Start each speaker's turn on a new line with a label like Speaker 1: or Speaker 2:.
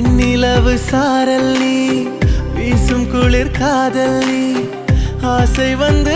Speaker 1: வெண்ணிலவு சாரல் நீ வீசும் குளிர் காதல் நீ ஆசை வந்து